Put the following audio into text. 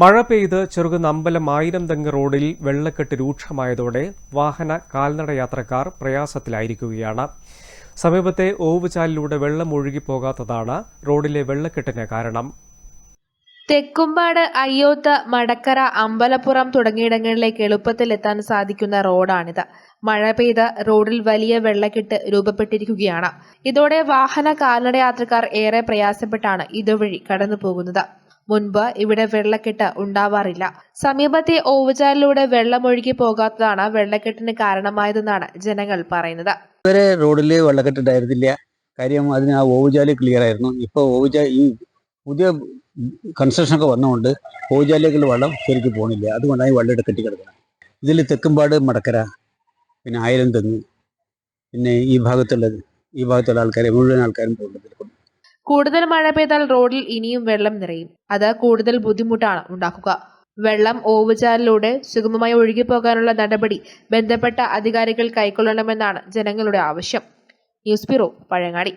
മഴ പെയ്ത് ചെറുകുന്ന അമ്പലം ആയിരം തെങ്ങ് റോഡിൽ വെള്ളക്കെട്ട് രൂക്ഷമായതോടെ വാഹന കാൽനട യാത്രക്കാർ പ്രയാസത്തിലായിരിക്കുകയാണ്. സമീപത്തെ ഓവുചാലിലൂടെ വെള്ളം ഒഴുകിപ്പോകാത്തതാണ് റോഡിലെ വെള്ളക്കെട്ടിന് കാരണം. തെക്കുംപാട് അയ്യോത്ത് മടക്കര അമ്പലപ്പുറം തുടങ്ങിയിടങ്ങളിലേക്ക് എളുപ്പത്തിൽ എത്താൻ സാധിക്കുന്ന റോഡാണിത്. മഴ പെയ്ത് റോഡിൽ വലിയ വെള്ളക്കെട്ട് രൂപപ്പെട്ടിരിക്കുകയാണ്. ഇതോടെ വാഹന കാൽനട യാത്രക്കാർ ഏറെ പ്രയാസപ്പെട്ടാണ് ഇതുവഴി കടന്നു പോകുന്നത് മുൻപ് ഇവിടെ വെള്ളക്കെട്ട് ഉണ്ടാവാറില്ല. സമീപത്തെ ഓവുചാലിലൂടെ വെള്ളമൊഴുകി പോകാത്തതാണ് വെള്ളക്കെട്ടിന് കാരണമായതെന്നാണ് ജനങ്ങൾ പറയുന്നത്. ഇതുവരെ റോഡിൽ വെള്ളക്കെട്ടുണ്ടായിരുന്നില്ല കാര്യം അതിന് ആ ഓവുചാൽ ക്ലിയർ ആയിരുന്നു. ഇപ്പോൾ ഓവുചാ ഈ പുതിയ കൺസ്ട്രക്ഷൻ ഒക്കെ വന്നതുകൊണ്ട് ഓവുചാലിലേക്കുള്ള വെള്ളം ശരിക്കും പോകുന്നില്ല അതുകൊണ്ടാണ് ഈ വെള്ളം കെട്ടി കിടക്കുന്നത് ഇതിൽ തെക്കുംപാട് മടക്കര പിന്നെ ആയിരം തെങ്ങ് പിന്നെ ഈ ഭാഗത്തുള്ളത് ഈ ഭാഗത്തുള്ള ആൾക്കാരെ മുഴുവൻ ആൾക്കാരും പോകുന്നത് കൂടുതൽ മഴ പെയ്താൽ റോഡിൽ ഇനിയും വെള്ളം നിറയും. അത് കൂടുതൽ ബുദ്ധിമുട്ടാണ് ഉണ്ടാക്കുക. വെള്ളം ഓവുചാലിലൂടെ സുഗമമായി ഒഴുകിപ്പോകാനുള്ള നടപടി ബന്ധപ്പെട്ട അധികാരികൾ കൈക്കൊള്ളണമെന്നാണ് ജനങ്ങളുടെ ആവശ്യം. News bureau Pazhayangadi.